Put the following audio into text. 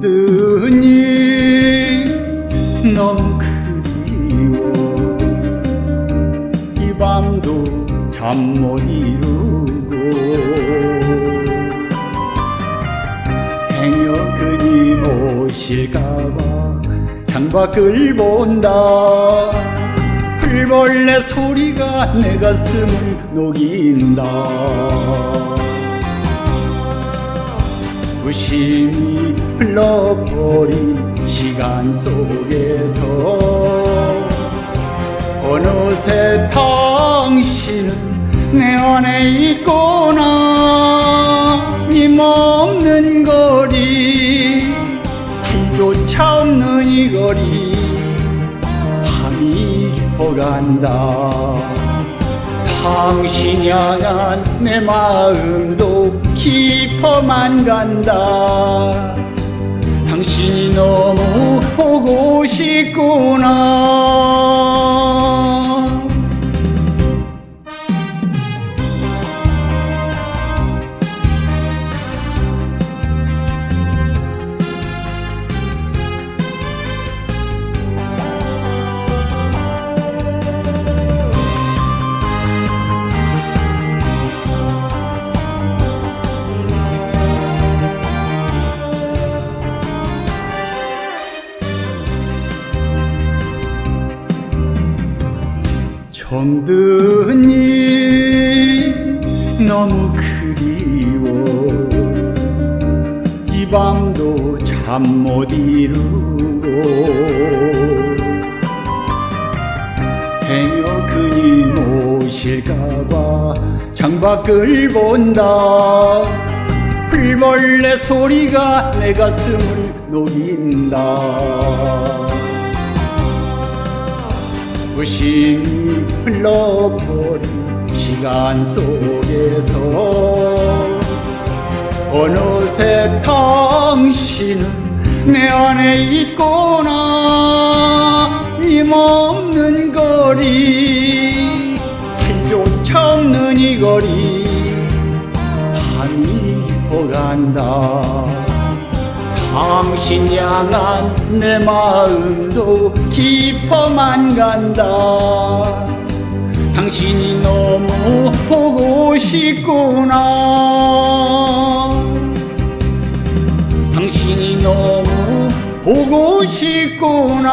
듣니 너무 그리워. 이 밤도 잠 못 이루고 행여 그님 오실까봐 창밖을 본다. 풀벌레 소리가 내 가슴을 녹인다 무심히 흘러버린 시간 속에서 어느새 당신은 내 안에 있구나. 힘없는 거리 달조차 없는 이 거리 밤이 깊어간다 당신 향한 내 마음도 깊어만 간다. 당신이 너무 보고 싶구나 처음 듣니 너무 그리워. 이 밤도 잠 못 이루고. 행여 그님 오실까봐 창밖을 본다. 풀벌레 소리가 내 가슴을 녹인다 무심히 흘러버린 시간 속에서 어느새 당신은 내 안에 있구나. 힘없는 거리 한조차 없는 이 거리 밤이 깊어간다 당신 향한 내 마음도 깊어만 간다. 당신이 너무 보고 싶구나. 당신이 너무 보고 싶구나